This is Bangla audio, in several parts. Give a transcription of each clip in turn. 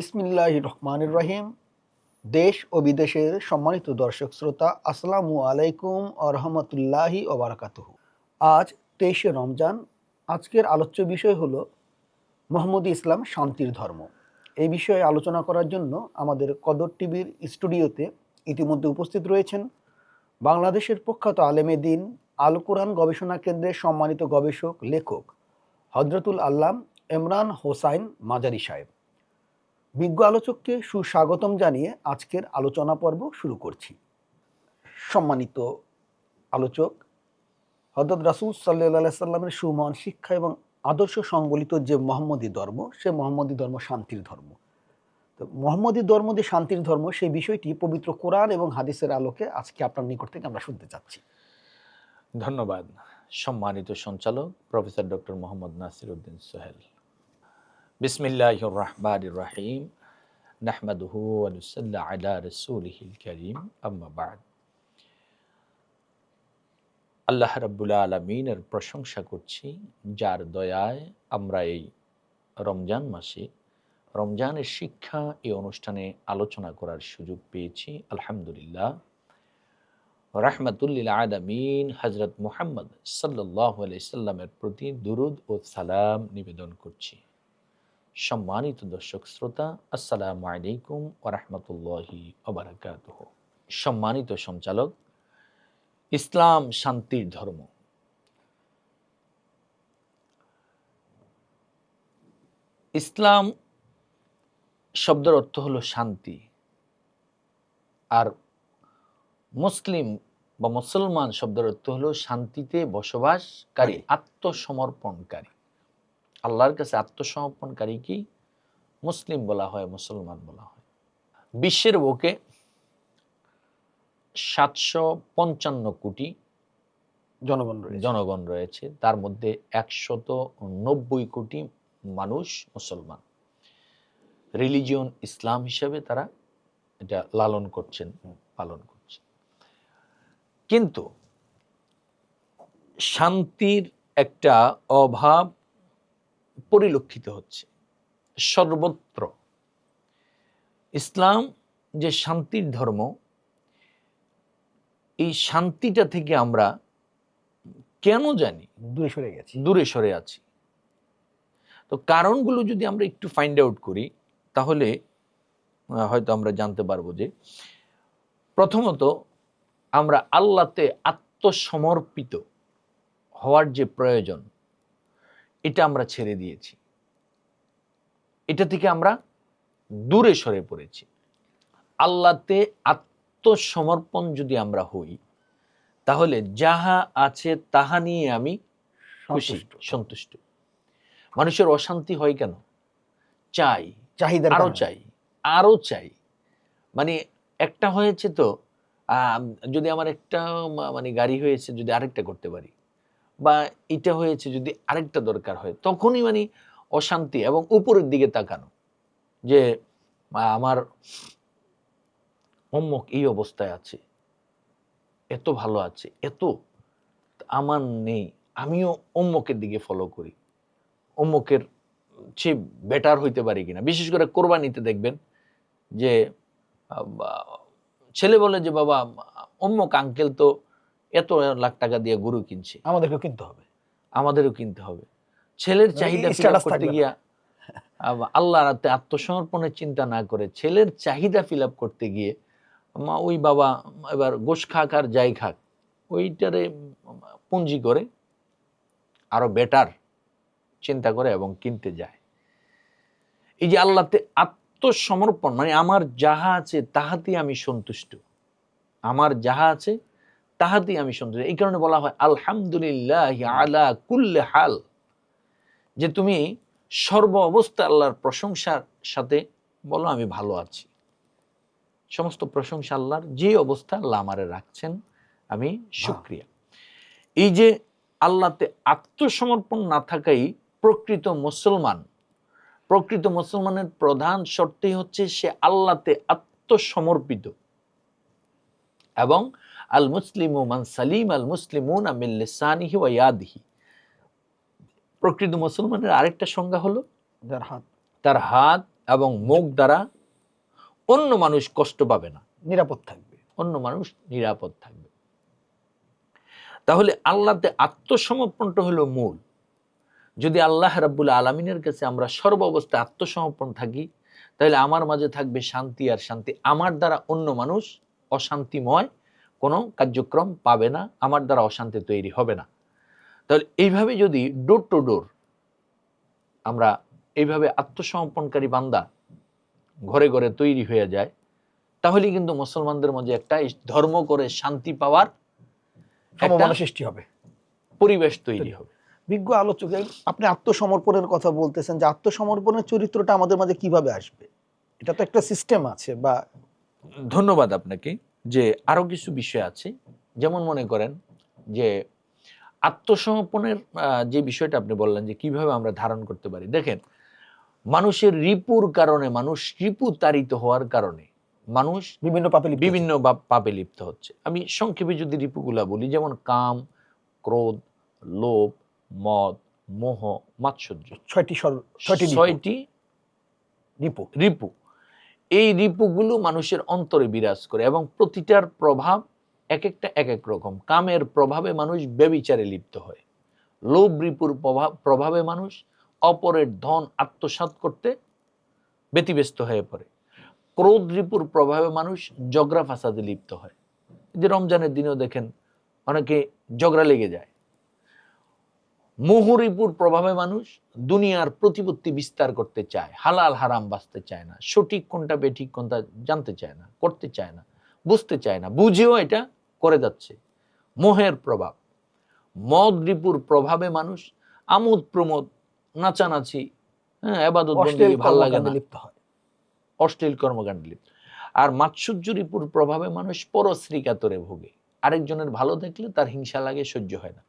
বিসমিল্লাহ রহমানুর রহিম দেশ ও বিদেশের সম্মানিত দর্শক শ্রোতা, আসসালামু আলাইকুম ও রহমতুল্লাহি ওবরাকাতুহ আজ তেইশে রমজান। আজকের আলোচ্য বিষয় হল মোহাম্মদ ইসলাম শান্তির ধর্ম। এই বিষয়ে আলোচনা করার জন্য আমাদের কদর টিভির স্টুডিওতে ইতিমধ্যে উপস্থিত রয়েছেন বাংলাদেশের প্রখ্যাত আলেমে দিন, আল কোরআন গবেষণা কেন্দ্রের সম্মানিত গবেষক, লেখক হজরতুল আল্লাম ইমরান হোসাইন মাজারি সাহেব। বিজ্ঞ আলোচককে সুস্বাগতম জানিয়ে আজকের আলোচনা পর্ব শুরু করছি। সম্মানিত আলোচক হজরত রাসুল সাল্লাহ সাল্লামের সুমহান শিক্ষা এবং আদর্শ সংবলিত যে মোহাম্মদী ধর্ম, সে মোহাম্মদী ধর্ম শান্তির ধর্ম। তো মোহাম্মদী ধর্ম যে শান্তির ধর্ম, সেই বিষয়টি পবিত্র কোরআন এবং হাদিসের আলোকে আজকে আপনার নিকট থেকে আমরা শুনতে চাচ্ছি। ধন্যবাদ। সম্মানিত সঞ্চালক, প্রফেসর ডক্টর মোহাম্মদ নাসির উদ্দিন সোহেল। বিসমিল্লাহ রহমান রাহিম নাহমাদুহু আনুসাল্লাহ আলা রসুলহিল করিম আম্মা বাদ আল্লাহ রাব্বুল আলমিনের প্রশংসা করছি, যার দয়ায় আমরা এই রমজান মাসে রমজানের শিক্ষা এই অনুষ্ঠানে আলোচনা করার সুযোগ পেয়েছি। আলহামদুলিল্লাহ। রাহমাতুল্লিল আদামিন হজরত মুহাম্মদ সাল্লাহ সাল্লামের প্রতি দুরুদ ও সালাম নিবেদন করছি। সম্মানিত দর্শক শ্রোতা আসসালামু আলাইকুম ওরহমতুল্লাহি ওবরাকাত সম্মানিত সঞ্চালক ইসলাম শান্তির ধর্ম। ইসলাম শব্দের অর্থ হলো শান্তি। আর মুসলিম বা মুসলমান শব্দের অর্থ হলো শান্তিতে বসবাসকারী আত্মসমর্পণকারী। আল্লাহর কাছে আত্মসমর্পণকারী কি? মুসলিম বলা হয় মুসলমান বলা হয়। বিশ্বের বুকে সাতশো পঞ্চান্ন কোটি জনগণ রয়েছে। জনগণ রয়েছে। তার মধ্যে একশত নব্বই কোটি মানুষ মুসলমান। রিলিজিয়ন ইসলাম হিসেবে তারা এটা লালন করছেন পালন করছেন। কিন্তু শান্তির একটা অভাব পরিলক্ষিত হচ্ছে। সর্বত্র। ইসলাম যে শান্তির ধর্ম এই শান্তিটা থেকে আমরা কেন জানি দূরে সরে গেছি। দূরে সরে আছি। তো কারণগুলো যদি আমরা একটু ফাইন্ড আউট করি তাহলে হয়তো আমরা জানতে পারব যে প্রথমত আমরা আল্লাহতে আত্মসমর্পিত হওয়ার যে প্রয়োজন এটা আমরা ছেড়ে দিয়েছি। এটা থেকে আমরা দূরে সরে পড়েছি। আল্লাহতে আত্মসমর্পণ যদি আমরা হই তাহলে যাহা আছে তাহা নিয়ে আমি খুশি সন্তুষ্ট। মানুষের অশান্তি হয় কেন? চাই চাহিদা আরও চাই আরও চাই। মানে একটা হয়েছে তো যদি আমার একটা মানে গাড়ি হয়েছে যদি আরেকটা করতে পারি বা এটা হয়েছে যদি আরেকটা দরকার হয়, তখনই মানে অশান্তি এবং উপরের দিকে তাকানো। যে আমার অম্মক এই অবস্থায় আছে, এত ভালো আছে, এত আমার নেই, আমিও অম্মকের দিকে ফলো করি। অম্মকের সে বেটার হইতে পারে কিনা। বিশেষ করে কোরবানিতে দেখবেন যে ছেলে বলে যে, বাবা, অম্মক আঙ্কেল তো এত লাখ টাকা দিয়ে গরু কিনছে। আমাদেরকেও কিনতে হবে। আমাদেরও কিনতে হবে। ছেলের চাহিদা ফিল status করতে গিয়া আল্লাহর আত্মসমর্পণের চিন্তা না করে ছেলের চাহিদা ফিল আপ করতে গিয়ে মা ওই বাবা এবার গোশ খাক আর যাই খাক ওইটারে পুঞ্জি করে আরও বেটার চিন্তা করে এবং কিনতে যায়। এই যে আল্লাহতে আত্মসমর্পণ মানে আমার যাহা আছে তাহাতেই আমি সন্তুষ্ট। আমার যাহা আছে তাহাতেই আমি সন্তুষ্ট এই কারণে বলা হয় আলহামদুলিল্লাহ আলা কুল্লে হাল। যে তুমি সর্ব অবস্থা আল্লাহর প্রশংসার সাথে বলো আমি ভালো আছি। সমস্ত প্রশংসা আল্লাহর যে অবস্থা আল্লাহ আমারে রাখছেন আমি সুক্রিয়া এই যে আল্লাহতে আত্মসমর্পণ না থাকাই প্রকৃত মুসলমান প্রকৃত মুসলমানের প্রধান শর্তই হচ্ছে সে আল্লাহতে আত্মসমর্পিত এবং আল মুসলিম মান সালিম আল মুসলিমুন আমিল্লিসানিহি ওয়া ইয়াদিহি। প্রকৃত মুসলমানের আরেকটা সংজ্ঞা হলো যার হাত। তার হাত এবং মুখ দ্বারা অন্য মানুষ কষ্ট পাবে না। নিরাপদ থাকবে। অন্য মানুষ নিরাপদ থাকবে। তাহলে আল্লাহতে আত্মসমর্পণটা হলো মূল। যদি আল্লাহ রাব্বুল আলমিনের কাছে আমরা সর্ব অবস্থায় আত্মসমর্পণ থাকি তাহলে আমার মাঝে থাকবে শান্তি আর শান্তি আমার দ্বারা অন্য মানুষ অশান্তিময় কোনো কার্যক্রম পাবে না আমার দ্বারা অশান্তি তৈরি হবে না। তাহলে এইভাবে যদি ডোর টু ডোর আমরা এইভাবে আত্মসমর্পণকারী বান্দা ঘরে ঘরে তৈরি হয়ে যায় তাহলে কিন্তু মুসলমানদের মধ্যে একটা ধর্ম করে শান্তি পাওয়ার সৃষ্টি হবে। পরিবেশ তৈরি হবে। বিজ্ঞ আলোচক আপনি আত্মসমর্পণের কথা বলতেছেন যে আত্মসমর্পণের চরিত্রটা আমাদের মাঝে কীভাবে আসবে? এটা তো একটা সিস্টেম আছে বা ধন্যবাদ আপনাকে। যে আরও কিছু বিষয় আছে। যেমন মনে করেন যে আত্মসমর্পণের যে বিষয়টা আপনি বললেন যে কীভাবে আমরা ধারণ করতে পারি। দেখেন মানুষের রিপুর কারণে মানুষ রিপু তাড়িত হওয়ার কারণে মানুষ বিভিন্ন পাপে বিভিন্ন পাপে লিপ্ত হচ্ছে। আমি সংক্ষেপে যদি রিপুগুলা বলি যেমন কাম ক্রোধ লোভ মদ মোহ মাৎসর্য ছয়টি ছয়টি ছয়টি রিপু। রিপু। এই রিপুগুলো মানুষের অন্তরে বিরাজ করে এবং প্রতিটার প্রভাব এক একটা এক এক রকম। কামের প্রভাবে মানুষ ব্যবিচারে লিপ্ত হয়। লোভ রিপুর প্রভাব প্রভাবে মানুষ অপরের ধন আত্মসাৎ করতে ব্যতিব্যস্ত হয়ে পড়ে। ক্রোধ রিপুর প্রভাবে মানুষ জগরা ফাসাদে লিপ্ত হয়। যে রমজানের দিনেও দেখেন, অনেকে জগরা লেগে যায়। মোহরিপুর প্রভাবে মানুষ দুনিয়ার প্রতিপত্তি বিস্তার করতে চায় হালাল হারাম বাঁচতে চায় না সঠিক কোনটা বেঠিক কোনটা জানতে চায় না করতে চায় না বুঝতে চায় না বুঝেও এটা করে যাচ্ছে। মোহের প্রভাব মদ রিপুর প্রভাবে মানুষ আমোদ প্রমোদ নাচানাচি হ্যাঁ এবাদত ভালো লাগে না। লিপ্ত হয়। অশ্লীল কর্মকাণ্ডে লিপ্ত। আর মাৎসর্য রিপুর প্রভাবে মানুষ পরশ্রী কাতরে ভোগে। আরেকজনের ভালো দেখলে তার হিংসা লাগে সহ্য হয় না।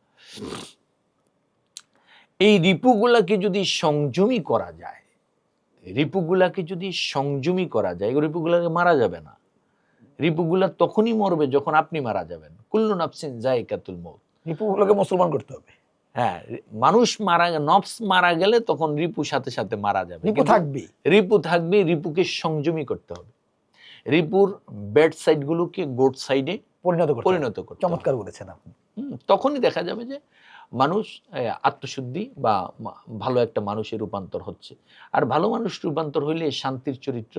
এই রিপুগুলাকে যদি সংযমী করা যায় রিপুগুলাকে যদি সংযমী করা যায় রিপুগুলাকে মারা যাবে না। রিপুগুলা তখনই মরবে যখন আপনি মারা যাবেন। কুল্লু নাফসিন জায়কাতুল মৌত। রিপুগুলোকে মুসলমান করতে হবে। হ্যাঁ মানুষ মারা নফস মারা গেলে তখন রিপু সাথে সাথে মারা যাবে। রিপু থাকবে রিপু থাকবে রিপুকে সংযমী করতে হবে। রিপুর ব্যাড সাইডগুলোকে গোড সাইডে পরিণত। পরিণত করতে চমৎকার বলেছেন আপনি। তখনই দেখা যাবে যে মানুষ আত্মশুদ্ধি বা ভালো একটা মানুষের রূপান্তর হচ্ছে। আর ভালো মানুষ রূপান্তর হইলে শান্তির চরিত্র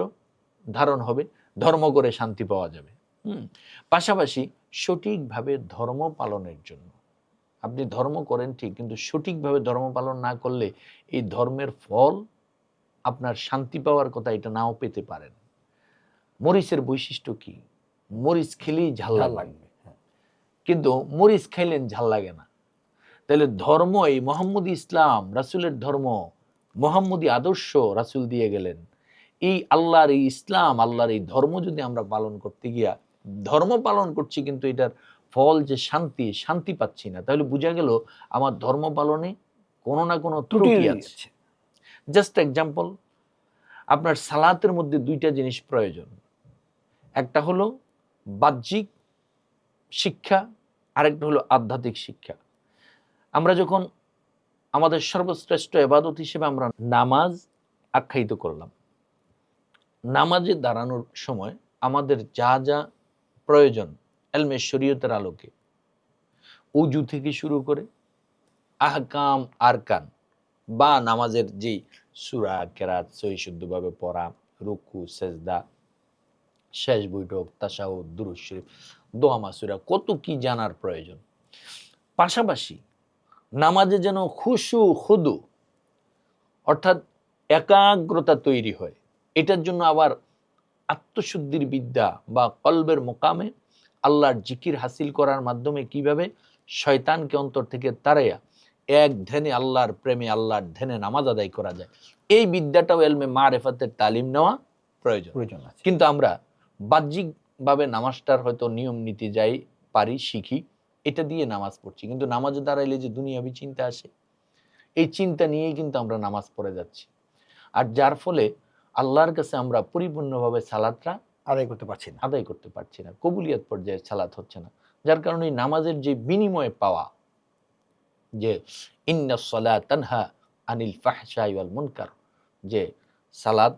ধারণ হবে ধর্ম করে শান্তি পাওয়া যাবে। হুম পাশাপাশি সঠিকভাবে ধর্ম পালনের জন্য। আপনি ধর্ম করেন ঠিক কিন্তু সঠিকভাবে ধর্ম পালন না করলে এই ধর্মের ফল আপনার শান্তি পাওয়ার কথা এটা নাও পেতে পারেন। মরিচের বৈশিষ্ট্য কি? মরিচ খেলেই ঝাল ঝাল লাগবে হ্যাঁ। কিন্তু মরিচ খাইলেন ঝাল লাগে না। তাহলে ধর্ম এই মোহাম্মদ ইসলাম রাসূলের ধর্ম মোহাম্মদী আদর্শ রাসূল দিয়ে গেলেন। এই আল্লাহর এই ইসলাম আল্লাহর এই ধর্ম যদি আমরা পালন করতে গিয়া ধর্ম পালন করছি কিন্তু এটার ফল যে শান্তি শান্তি পাচ্ছি না। তাহলে বোঝা গেল আমার ধর্ম পালনে কোনো না কোনো ত্রুটি ত্রুটি আছে। জাস্ট এক্সাম্পল আপনার সালাতের মধ্যে দুইটা জিনিস প্রয়োজন। একটা হলো বাহ্যিক শিক্ষা, আরেকটা হলো আধ্যাত্মিক শিক্ষা। আমরা যখন আমাদের সর্বশ্রেষ্ঠ এবাদত হিসেবে আমরা নামাজ আখ্যায়িত করলাম, নামাজে দাঁড়ানোর সময় আমাদের যা যা প্রয়োজন এলমে শরীয়তের আলোকে, উজু থেকে শুরু করে আহকাম, আরকান বা নামাজের যেই সুরা, কেরাত, সহি শুদ্ধভাবে পড়া, রুকু, সেজদা শেষ বৈঠক তাসাউ দুরুদ শরীফ দোয়া মাসুরা কত কি জানার প্রয়োজন? পাশাপাশি নামাজে যেন খুশু খুদু অর্থাৎ একাগ্রতা তৈরি হয় এটার জন্য আবার আত্মশুদ্ধির বিদ্যা বা কলবের মোকামে আল্লাহর জিকির হাসিল করার মাধ্যমে কীভাবে শয়তানকে অন্তর থেকে তারাইয়া এক ধ্যানে আল্লাহর প্রেমে আল্লাহর ধ্যানে নামাজ আদায় করা যায় এই বিদ্যাটাও এলমে মা রেফাতের তালিম নেওয়া প্রয়োজন। প্রয়োজন কিন্তু আমরা বাহ্যিকভাবে নামাজটার হয়তো নিয়ম নীতি যাই পারি শিখি এটা দিয়ে নামাজ পড়ছি। কিন্তু নামাজে দাঁড়াইলে যে দুনিয়াবি চিন্তা আসে এই চিন্তা নিয়েই কিন্তু আমরা নামাজ পড়ে যাচ্ছি। আর যার ফলে আল্লাহর কাছে আমরা পরিপূর্ণভাবে সালাদটা আদায় করতে পারছি না। আদায় করতে পারছি না কবুলিয়াত পর্যায়ে সালাত হচ্ছে না। যার কারণে এই নামাজের যে বিনিময়ে পাওয়া যে ইন্না সলা তানহা আনিল ফাহশাই ওয়াল মুনকার যে সালাদ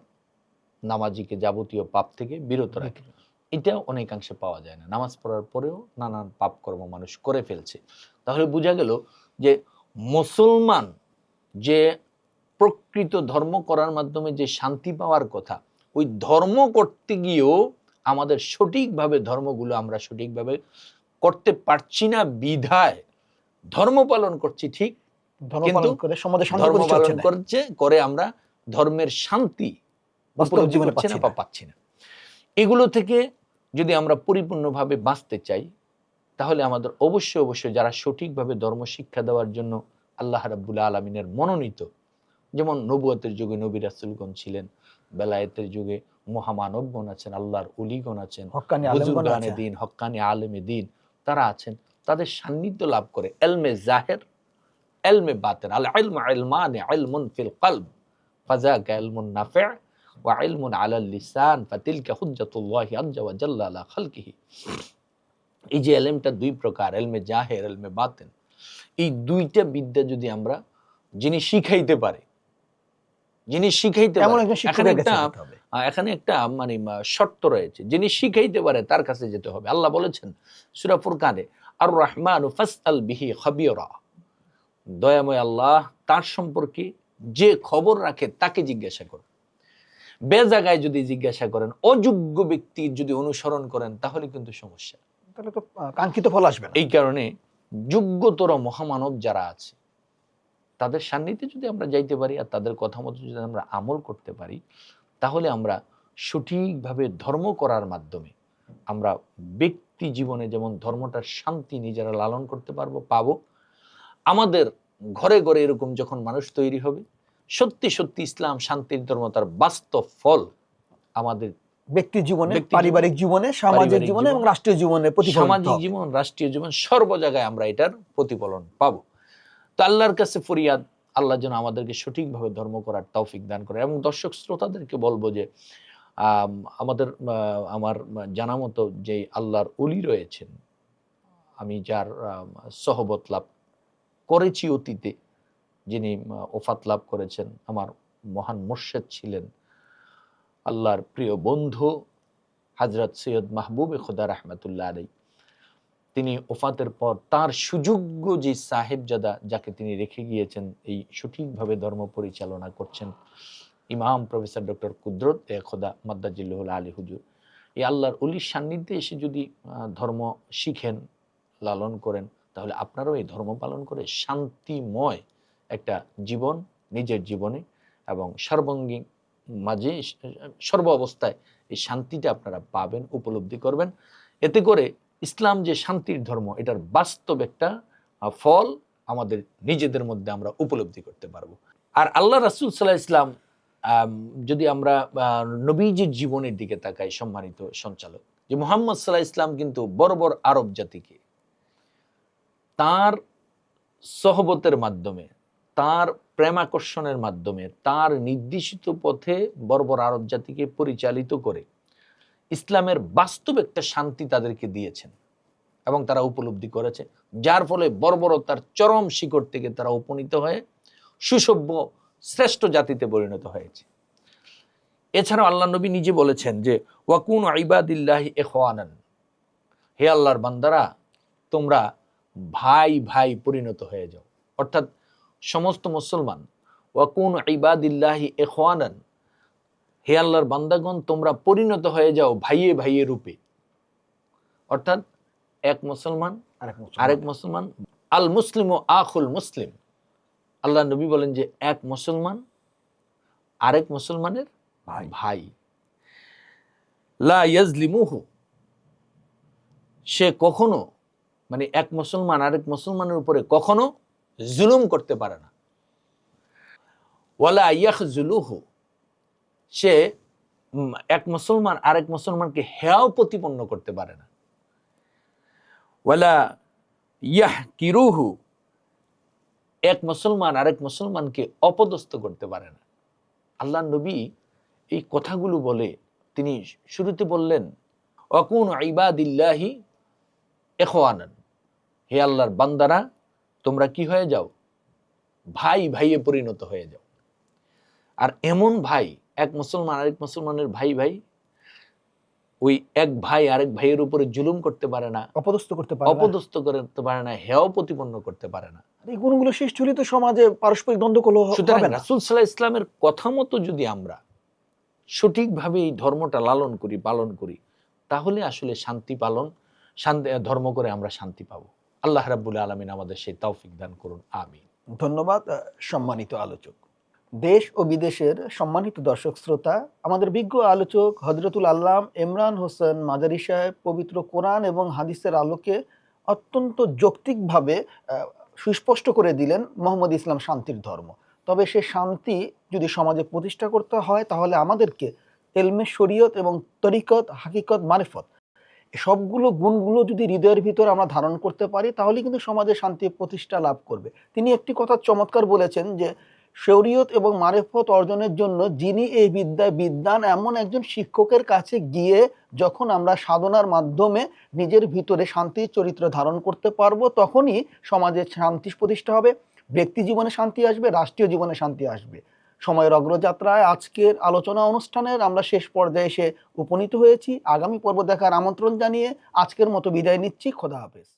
নামাজিকে যাবতীয় পাপ থেকে বিরত রাখে। এটা অনেকাংশে পাওয়া যায় না। নামাজ পড়ার পরেও নানান পাপ কর্ম মানুষ করে ফেলছে। তাহলে বোঝা গেল যে মুসলমান যে প্রকৃত ধর্ম করার মাধ্যমে যে শান্তি পাওয়ার কথা ওই ধর্ম করতে গিয়েও আমাদের সঠিকভাবে ধর্মগুলো আমরা সঠিকভাবে করতে পারছি না বিধায় ধর্ম পালন করছি ঠিক ধর্ম পালন করে সমাজে ধর্ম পালন করছে করে আমরা ধর্মের শান্তি বাস্তব জীবনে পাচ্ছি না। পাচ্ছি না। এগুলো থেকে যদি আমরা পরিপূর্ণভাবে বাঁচতে চাই তাহলে আমাদের অবশ্যই অবশ্যই যারা সঠিকভাবে ধর্ম শিক্ষা দেওয়ার জন্য আল্লাহ রাব্বুল আলমিনের মনোনীত যেমন নবুয়তের যুগে নবী রাসুলগণ ছিলেন বেলায়েতের যুগে মহামানবগণ আছেন আল্লাহর উলিগণ আছেন বুজুর্গানে দিন হক্কানি আলেমে দিন তারা আছেন তাদের সান্নিধ্য লাভ করে। এলমে জাহের এলমে বাতেন আল ইলমু ইলমানে ইলমুন ফিল কলব ফাযাকা ইলমুন নাফি' ওয়া ইলমুন আলাল লিসান ফাতিলকা হুজ্জাতুল্লাহি আজ্জা ওয়া জাল্লা আলা খালকিহি। এই যে এলমটা দুই প্রকার এলমে জাহের এলমে বাতেন। এই দুইটা বিদ্যা যদি আমরা যিনি শিখাইতে পারে যিনি শিখাইতে পারে এখানে একটা এখানে মানে শর্ত রয়েছে যিনি শিখাইতে পারে তার কাছে যেতে হবে। আল্লাহ বলেছেন সুরাফুর ফুরকানে আর রহমান ফাসআল বিহি খাবিরা। দয়াময় আল্লাহ তার সম্পর্কে যে খবর রাখে তাকে জিজ্ঞাসা করুন। বে জায়গায় যদি জিজ্ঞাসা করেন অযোগ্য ব্যক্তির যদি অনুসরণ করেন তাহলে কিন্তু সমস্যা। তাহলে তো কাঙ্ক্ষিত ফল আসবে এই কারণে যোগ্যতর মহামানব যারা আছে তাদের সান্নিধ্যে যদি আমরা যাইতে পারি আর তাদের কথা মতো যদি আমরা আমল করতে পারি তাহলে আমরা সঠিকভাবে ধর্ম করার মাধ্যমে আমরা ব্যক্তি জীবনে যেমন ধর্মটার শান্তি নিজেরা লালন করতে পারব পাবো। আমাদের ঘরে ঘরে এরকম যখন মানুষ তৈরি হবে সত্যি সত্যি ইসলাম শান্তির ধর্ম তার বাস্তব ফল আমাদের ব্যক্তি জীবনে পারিবারিক জীবনে সামাজিক জীবনে এবং রাষ্ট্রীয় জীবনে সামাজিক জীবন রাষ্ট্রীয় জীবন সর্ব জায়গায় আমরা এটার প্রতিফলন পাবো। তো আল্লাহর কাছে ফরিয়াদ আল্লাহ যেন আমাদেরকে সঠিকভাবে ধর্ম করার তৌফিক দান করে। এবং দর্শক শ্রোতাদেরকে বলব যে আম, আমাদের আমার জানা মতো যে আল্লাহর অলি রয়েছেন আমি যার সহবত লাভ করেছি অতীতে যিনি ওফাত লাভ করেছেন, আমার মহান মোর্শেদ ছিলেন। আল্লাহর প্রিয় বন্ধু হাজরত সৈয়দ মাহবুবে খোদা রহমতুল্লাহ আলাই তিনি ওফাতের পর তার সুযোগ্য যে সাহেবজাদা, যাকে তিনি রেখে গিয়েছেন, এই সঠিকভাবে ধর্ম পরিচালনা করছেন, ইমাম প্রফেসর ডক্টর কুদরত এ খোদা মাদ্দাজিল্লুল আলী হুজুর। এই আল্লাহর অলির সান্নিধ্যে এসে যদি ধর্ম শিখেন, লালন করেন, তাহলে আপনারাও এই ধর্ম পালন করে শান্তিময় একটা জীবন, নিজের জীবনে এবং সর্বাঙ্গীন মাঝে সর্ব অবস্থায় এই শান্তিটা আপনারা পাবেন, উপলব্ধি করবেন। এতে করে ইসলাম যে শান্তির ধর্ম, এটার বাস্তব একটা ফল আমাদের নিজেদের মধ্যে আমরা উপলব্ধি করতে পারব। আর আল্লাহ রাসুল সাল্লাহ ইসলাম যদি আমরা নবীজির জীবনের দিকে তাকাই সম্মানিত সঞ্চালক, যে মোহাম্মদ সাল্লাহ ইসলাম কিন্তু বর্বর আরব জাতিকে তার সহবতের মাধ্যমে তার প্রেমাকর্ষণের মাধ্যমে, তার নির্দেশিত পথে বর্বর আরব জাতিকে পরিচালিত করে ইসলামের বাস্তব একটা শান্তি তাদেরকে দিয়েছেন এবং তারা উপলব্ধি করেছে। যার ফলে বর্বরতার চরম শিকড় থেকে তারা উপনীত হয়ে সুসভ্য, শ্রেষ্ঠ জাতিতে পরিণত হয়েছে। এছাড়াও আল্লাহ নবী নিজে বলেছেন যে, ওয়াকুন ইবাদিল্লাহি এখওয়ানান হে আল্লাহর বান্দারা, তোমরা ভাই ভাই পরিণত হয়ে যাও। অর্থাৎ সমস্ত মুসলমান। ওয়াকুন ইবাদিল্লাহি এখওয়ানান হে আল্লাহর বান্দাগণ তোমরা পরিণত হয়ে যাও ভাইয়ে ভাইয়ে রূপে। অর্থাৎ এক মুসলমান আরেক মুসলমান। আল মুসলিম ও আখুল মুসলিম। আল্লাহ নবী বলেন যে এক মুসলমান আরেক মুসলমানের ভাই। ভাই। লা ইয়াজলিমুহু। সে কখনো মানে এক মুসলমান আরেক মুসলমানের উপরে কখনো জুলুম করতে পারে না। ওয়ালা ইয়াখজুলুহু, সে এক মুসলমান, আরেক মুসলমানকে হেয়াও প্রতিপন্ন করতে পারে না। ওয়ালা ইয়াহ কিরুহু এক মুসলমান, আরেক মুসলমানকে অপদস্থ করতে পারে না। আল্লাহ নবী এই কথাগুলো বলে তিনি শুরুতে বললেন, অকুন ইবাদিল্লাহি এখওয়ানান হে আল্লাহর বান্দারা তোমরা কি হয়ে যাও? ভাই ভাইয়ে পরিণত হয়ে যাও। আর এমন ভাই এক মুসলমান আরেক মুসলমানের ভাই ভাই ওই এক ভাই আরেক ভাইয়ের উপরে জুলুম করতে পারে না অপদস্থ করতে পারে অপদস্থ করতে পারে না হেয় প্রতিপন্ন করতে পারে না। এই গুণগুলো সৃষ্টি হলে তো সমাজে পারস্পরিক দ্বন্দ্ব কলহ সুতরাং রাসুল সাল্লাহ ইসলামের কথা মতো যদি আমরা সঠিকভাবে এই ধর্মটা লালন করি পালন করি তাহলে আসলে শান্তি পালন শান্তি ধর্ম করে আমরা শান্তি পাবো। আল্লাহ রাব্বুল আলমিন আমাদের সেই তৌফিক দান করুন আমি ধন্যবাদ সম্মানিত আলোচক। দেশ ও বিদেশের সম্মানিত দর্শক শ্রোতা, আমাদের বিজ্ঞ আলোচক হজরতুল আল্লাম ইমরান হোসেন মাজারি সাহেব পবিত্র কোরআন এবং হাদিসের আলোকে অত্যন্ত যৌক্তিকভাবে সুস্পষ্ট করে দিলেন মোহাম্মদ ইসলাম শান্তির ধর্ম। তবে সে শান্তি যদি সমাজে প্রতিষ্ঠা করতে হয়, তাহলে আমাদেরকে এলমে শরীয়ত এবং তরিকত, হাকিকত, মারিফত সবগুলো গুণগুলো যদি হৃদয়ের ভিতর আমরা ধারণ করতে পারি, তাহলে কিন্তু সমাজে শান্তি প্রতিষ্ঠা লাভ করবে। তিনি একটি কথা চমৎকার বলেছেন যে, শরীয়ত এবং মারেফত অর্জনের জন্য যিনি এই বিদ্যায় বিদ্যান, এমন একজন শিক্ষকের কাছে গিয়ে যখন আমরা সাধনার মাধ্যমে নিজের ভিতরে শান্তির চরিত্র ধারণ করতে পারব, তখনই সমাজে শান্তি প্রতিষ্ঠা হবে, ব্যক্তি জীবনে শান্তি আসবে, রাষ্ট্রীয় জীবনে শান্তি আসবে। সময়ের অগ্রযাত্রায় আজকের আলোচনা অনুষ্ঠানের আমরা শেষ পর্যায়ে এসে উপনীত হয়েছি। আগামী পর্ব দেখার আমন্ত্রণ জানিয়ে আজকের মতো বিদায় নিচ্ছি। খোদা হাফেজ।